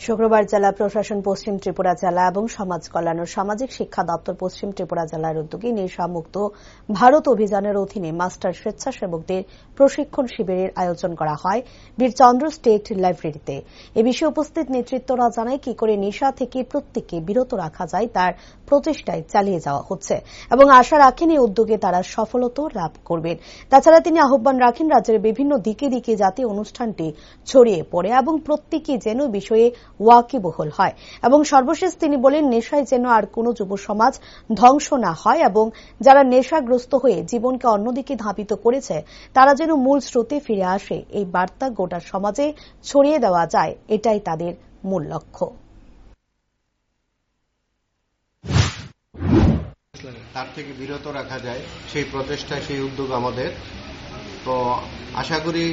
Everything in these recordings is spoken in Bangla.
শুক্রবার জেলা প্রশাসন পশ্চিম ত্রিপুরা জেলা এবং সমাজ কল্যাণ ও সামাজিক শিক্ষা দপ্তর পশ্চিম ত্রিপুরা জেলার উদ্যোগে নেশামুক্ত ভারত অভিযানের অধীনে মাস্টার স্বেচ্ছাসেবকদের প্রশিক্ষণ শিবিরের আয়োজন করা হয় বীরচন্দ্র স্টেট লাইব্রেরিতে। এ বিষয়ে উপস্থিত নেতৃত্বরা জানায় কি করে নেশা থেকে প্রত্যেককে বিরত রাখা যায় তার প্রচেষ্টায় চালিয়ে যাওয়া হচ্ছে এবং আশা রাখেন এই উদ্যোগে তারা সফলতা লাভ করবেন। তাছাড়া তিনি আহ্বান রাখেন রাজ্যের বিভিন্ন দিকে দিকে যাতে অনুষ্ঠানটি ছড়িয়ে পড়ে এবং প্রত্যেকে যেন বিষয়ে ওয়াকিবহল হয়। এবং সর্বশেষ তিনি বলেন, নেশায় যেন আর কোনো যুব সমাজ ধ্বংস না হয় এবং যারা নেশাগ্রস্ত হয়ে জীবনকে অন্যদিকে ধাবিত করেছে, তারা যেন মূল স্রোতে ফিরে আসে। এই বার্তা গোটা সমাজে ছড়িয়ে দেওয়া যায়, এটাই তাদের মূল লক্ষ্য। তার থেকে বিরত রাখা যায় সেই প্রচেষ্টা, সেই উদ্যোগ আমাদের। তো আশা করি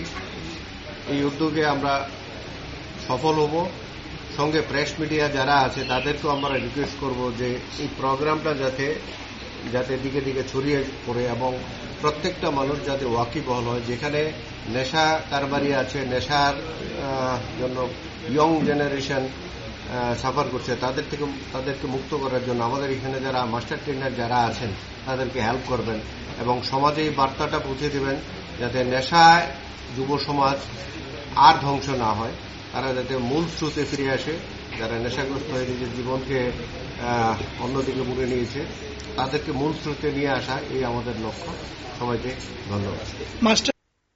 এই উদ্যোগে আমরা সফল হব। সঙ্গে প্রেস মিডিয়া যারা আছে, তাদেরকেও আমরা রিকোয়েস্ট করব যে এই প্রোগ্রামটা যাতে যাতে দিকে দিকে ছড়িয়ে পড়ে এবং প্রত্যেকটা মানুষ যাতে ওয়াকিবহল হয়। যেখানে নেশা কারবারি আছে, নেশার জন্য ইয়ং জেনারেশন সাফার করছে, তাদের থেকে, তাদেরকে মুক্ত করার জন্য আমাদের এখানে যারা মাস্টার ট্রেনার যারা আছেন, তাদেরকে হেল্প করবেন এবং সমাজে এই বার্তাটা পৌঁছে দেবেন যাতে নেশায় যুব সমাজ আর ধ্বংস না হয়। তারা যাতে মূল স্রোতে ফিরে আসে, যারা নেশাগ্রস্ত হয়ে নিজের জীবনকে অন্যদিকে মুড়ে নিয়েছে, তাদেরকে মূল স্রোতে নিয়ে আসা এই আমাদের লক্ষ্য। সবাইকে ধন্যবাদ।